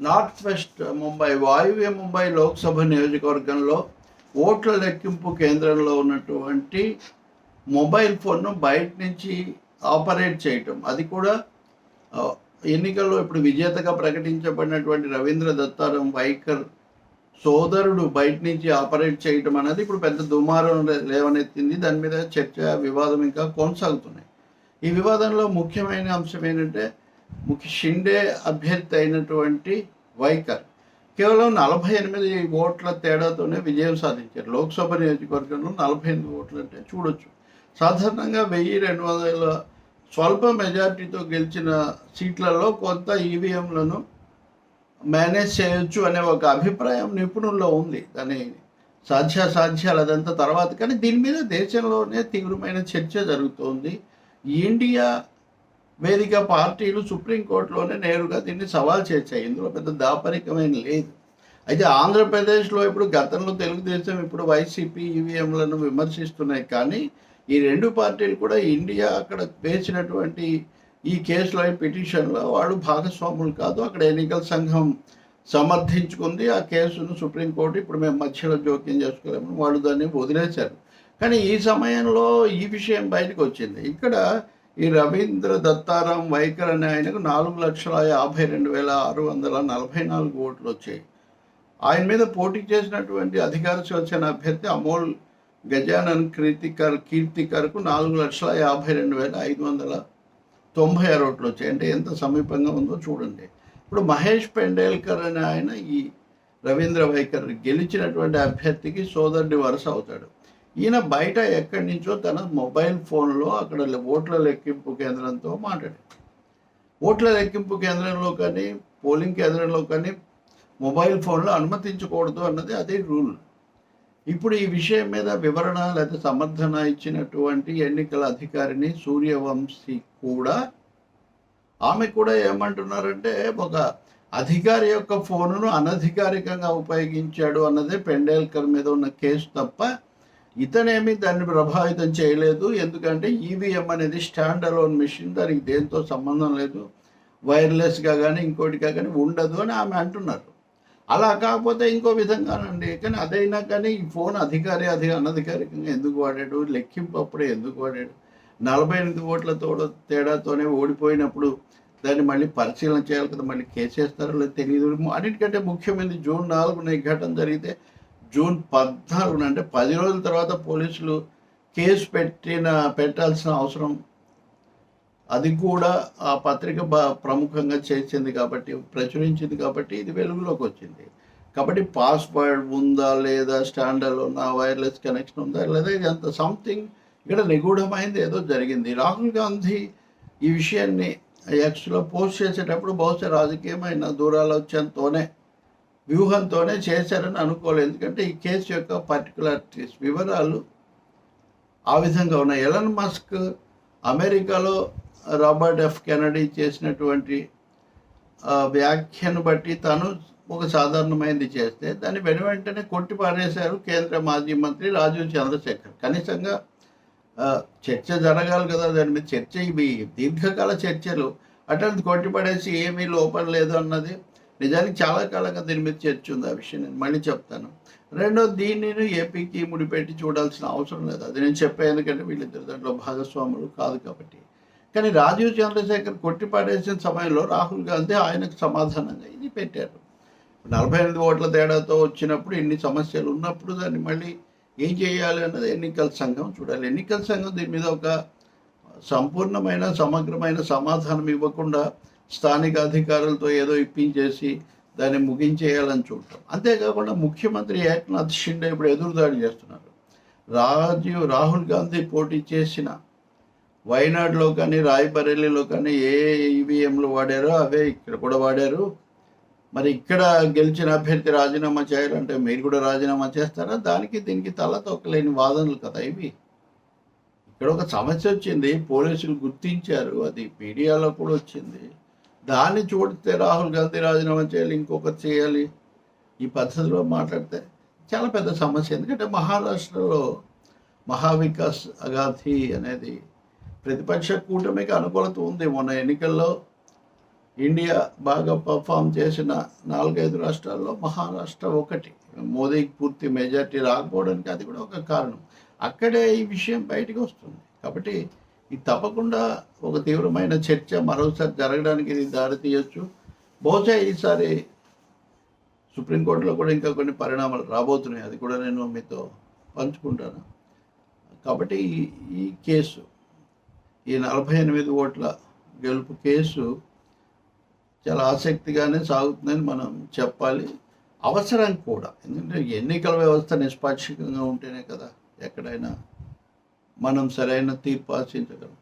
North west Mumbai వాయువ్య ముంబై లోక్సభ నియోజకవర్గంలో ఓట్ల లెక్కింపు కేంద్రంలో ఉన్నటువంటి మొబైల్ ఫోన్ను బయట నుంచి ఆపరేట్ చేయటం. అది కూడా ఎన్నికల్లో ఇప్పుడు విజేతగా ప్రకటించబడినటువంటి రవీంద్ర దత్తారం వైకర్ సోదరుడు బయట నుంచి ఆపరేట్ చేయటం అనేది ఇప్పుడు పెద్ద దుమారం లే- లేవనెత్తింది. దాని మీద చర్చ వివాదం ఇంకా కొనసాగుతున్నాయి. ఈ వివాదంలో ముఖ్యమైన అంశం ఏంటంటే ముఖ్య షిండే అభ్యర్థి అయినటువంటి వైకర్ కేవలం నలభై ఎనిమిది ఓట్ల తేడాతోనే విజయం సాధించారు. లోక్సభ నియోజకవర్గంలో నలభై ఎనిమిది ఓట్లు అంటే చూడొచ్చు. సాధారణంగా వెయ్యి రెండు వందల స్వల్ప మెజార్టీతో గెలిచిన సీట్లలో కొంత ఈవీఎంలను మేనేజ్ చేయొచ్చు అనే ఒక అభిప్రాయం నిపుణుల్లో ఉంది. దాని సాధ్యాసాధ్యాలు అదంతా తర్వాత. కానీ దీని మీద దేశంలోనే తీవ్రమైన చర్చ జరుగుతోంది. ఇండియా వేదిక పార్టీలు సుప్రీంకోర్టులోనే నేరుగా దీన్ని సవాల్ చేశాయి. ఇందులో పెద్ద దాపరికమైన లేదు. అయితే ఆంధ్రప్రదేశ్లో ఇప్పుడు గతంలో తెలుగుదేశం ఇప్పుడు వైసీపీ ఈవీఎంలను విమర్శిస్తున్నాయి. కానీ ఈ రెండు పార్టీలు కూడా ఇండియా అక్కడ వేసినటువంటి ఈ కేసులో ఈ పిటిషన్లో వాళ్ళు భాగస్వాములు కాదు. అక్కడ ఎన్నికల సంఘం సమర్థించుకుంది. ఆ కేసును సుప్రీంకోర్టు ఇప్పుడు మేము మధ్యలో జోక్యం చేసుకోలేము వాళ్ళు దాన్ని వదిలేశారు. కానీ ఈ సమయంలో ఈ విషయం బయటకు వచ్చింది. ఇక్కడ ఈ రవీంద్ర దత్తారాం వైఖర్ అనే ఆయనకు నాలుగు లక్షల యాభై రెండు వేల ఆరు వందల నలభై నాలుగు ఓట్లు వచ్చాయి. ఆయన మీద పోటీ చేసినటువంటి అధికార స్వచ్ఛన అభ్యర్థి అమోల్ గజానన్ కీర్తికర్ కీర్తికర్కు నాలుగు లక్షల యాభై రెండు వేల ఐదు వందల తొంభై ఆరు ఓట్లు వచ్చాయి. అంటే ఎంత సమీపంగా ఉందో చూడండి. ఇప్పుడు మహేష్ పెండేల్కర్ అనే ఆయన ఈ రవీంద్ర వైఖర్ గెలిచినటువంటి అభ్యర్థికి సోదరుడి వరుస అవుతాడు. ఈయన బయట ఎక్కడి నుంచో తన మొబైల్ ఫోన్లో అక్కడ ఓట్ల లెక్కింపు కేంద్రంతో మాట్లాడాడు. ఓట్ల లెక్కింపు కేంద్రంలో కానీ పోలింగ్ కేంద్రంలో కానీ మొబైల్ ఫోన్లో అనుమతించకూడదు అన్నది అదే రూల్. ఇప్పుడు ఈ విషయం మీద వివరణ లేదా సమర్థన ఇచ్చినటువంటి ఎన్నికల అధికారిని సూర్యవంశీ కూడా ఆమె కూడా ఏమంటున్నారంటే ఒక అధికారి యొక్క ఫోనును అనధికారికంగా ఉపయోగించాడు అన్నదే పెండేల్కర్ మీద ఉన్న కేసు తప్ప ఇతనేమి దాన్ని ప్రభావితం చేయలేదు. ఎందుకంటే ఈవీఎం అనేది స్టాండ్ అలోన్ మిషన్. దానికి దేంతో సంబంధం లేదు. వైర్లెస్గా కానీ ఇంకోటిగా కానీ ఉండదు అని ఆమె అంటున్నారు. అలా కాకపోతే ఇంకో విధంగానండి. కానీ అదైనా కానీ ఈ ఫోన్ అధికారి అధి అనధికారికంగా ఎందుకు వాడాడు? లెక్కింపు అప్పుడే ఎందుకు వాడాడు? నలభై ఎనిమిది ఓట్ల తోడ తేడాతోనే ఓడిపోయినప్పుడు దాన్ని మళ్ళీ పరిశీలన చేయాలి కదా? మళ్ళీ కేసేస్తారో లేదు తెలియదు అన్నిటికంటే ముఖ్యమైనది జూన్ నాలుగున ఈ ఘటన జరిగితే జూన్ పద్నాలుగున అంటే పది రోజుల తర్వాత పోలీసులు కేసు పెట్టిన పెట్టాల్సిన అవసరం అది కూడా ఆ పత్రిక బా- ప్రముఖంగా చేసింది కాబట్టి ప్రచురించింది కాబట్టి ఇది వెలుగులోకి వచ్చింది. కాబట్టి పాస్వర్డ్ ఉందా లేదా స్టాండర్డ్ ఉందా వైర్లెస్ కనెక్షన్ ఉందా లేదా ఇది అంత సంథింగ్ ఇక్కడ నిగూఢమైంది ఏదో జరిగింది. రాహుల్ గాంధీ ఈ విషయాన్ని ఎక్స్లో పోస్ట్ చేసేటప్పుడు బహుశా రాజకీయమైన దూరాలు వచ్చేంతోనే వ్యూహంతోనే చేశారని అనుకోలేదు. ఎందుకంటే ఈ కేసు యొక్క పర్టికులారిటీస్ వివరాలు ఆ విధంగా ఉన్నాయి. ఎలన్ మస్క్ అమెరికాలో రాబర్ట్ ఎఫ్ కెనడీ చేసినటువంటి వ్యాఖ్యను బట్టి తను ఒక సాధారణమైనది చేస్తే దాన్ని వెను వెంటనే కొట్టి పారేశారు కేంద్ర మాజీ మంత్రి రాజీవ్ చంద్రశేఖర్. కనీసంగా చర్చ జరగాలి కదా దాని మీద చర్చ ఇవి దీర్ఘకాల చర్చలు. అటువంటి కొట్టిపడేసి ఏమీ లోపం లేదు అన్నది నిజానికి చాలా కాలంగా దీని మీద చర్చ ఉంది ఆ విషయం నేను మళ్ళీ చెప్తాను. రెండో నేను ఏపీకి ముడిపెట్టి చూడాల్సిన అవసరం లేదు. అది నేను చెప్పాను ఎందుకంటే వీళ్ళిద్దరు దాంట్లో భాగస్వాములు కాదు కాబట్టి. కానీ రాజీవ్ చంద్రశేఖర్ కొట్టిపాడేసిన సమయంలో రాహుల్ గాంధీ ఆయనకు సమాధానంగా ఇది పెట్టారు. నలభై ఎనిమిది ఓట్ల తేడాతో వచ్చినప్పుడు ఇన్ని సమస్యలు ఉన్నప్పుడు దాన్ని మళ్ళీ ఏం చేయాలి అన్నది ఎన్నికల సంఘం చూడాలి. ఎన్నికల సంఘం దీని మీద ఒక సంపూర్ణమైన సమగ్రమైన సమాధానం ఇవ్వకుండా స్థానిక అధికారులతో ఏదో ఇప్పించేసి దాన్ని ముగించేయాలని చూడటం. అంతేకాకుండా ముఖ్యమంత్రి ఏక్నాథ్ షిండే ఇప్పుడు ఎదురుదాడి చేస్తున్నారు. రాజీవ్ రాహుల్ గాంధీ పోటీ చేసిన వైనాడులో కానీ రాయ్బరేలీలో కానీ ఏ ఈవీఎంలు వాడారో అవే ఇక్కడ కూడా వాడారు. మరి ఇక్కడ గెలిచిన అభ్యర్థి రాజీనామా చేయాలంటే మీరు కూడా రాజీనామా చేస్తారా? దానికి దీనికి తల తొక్కలేని వాదనలు కదా ఇవి. ఇక్కడ ఒక సమస్య వచ్చింది పోలీసులు గుర్తించారు అది మీడియాలో కూడా వచ్చింది. దాన్ని చూడితే రాహుల్ గాంధీ రాజీనామా చేయాలి ఇంకొకటి చేయాలి. ఈ పద్ధతిలో మాట్లాడితే చాలా పెద్ద సమస్య. ఎందుకంటే మహారాష్ట్రలో మహావికాస్ అగాధి అనేది ప్రతిపక్ష కూటమికి అనుకూలత ఉంది. మొన్న ఎన్నికల్లో ఇండియా బాగా పర్ఫామ్ చేసిన నాలుగైదు రాష్ట్రాల్లో మహారాష్ట్ర ఒకటి. మోదీకి పూర్తి మెజార్టీ రాకపోవడానికి అది కూడా ఒక కారణం. అక్కడే ఈ విషయం బయటకు వస్తుంది. కాబట్టి ఇది తప్పకుండా ఒక తీవ్రమైన చర్చ మరోసారి జరగడానికి ఇది దారితీయొచ్చు బహుశా ఈసారి సుప్రీంకోర్టులో కూడా ఇంకా కొన్ని పరిణామాలు రాబోతున్నాయి. అది కూడా నేను మీతో పంచుకుంటాను. కాబట్టి ఈ ఈ కేసు ఈ నలభై ఎనిమిది ఓట్ల గెలుపు కేసు చాలా ఆసక్తిగానే సాగుతుందని మనం చెప్పాలి. అవసరం కూడా. ఎందుకంటే ఎన్నికల వ్యవస్థ నిష్పాక్షికంగా ఉంటేనే కదా ఎక్కడైనా మనం సరైన తీర్పు ఆశించగలం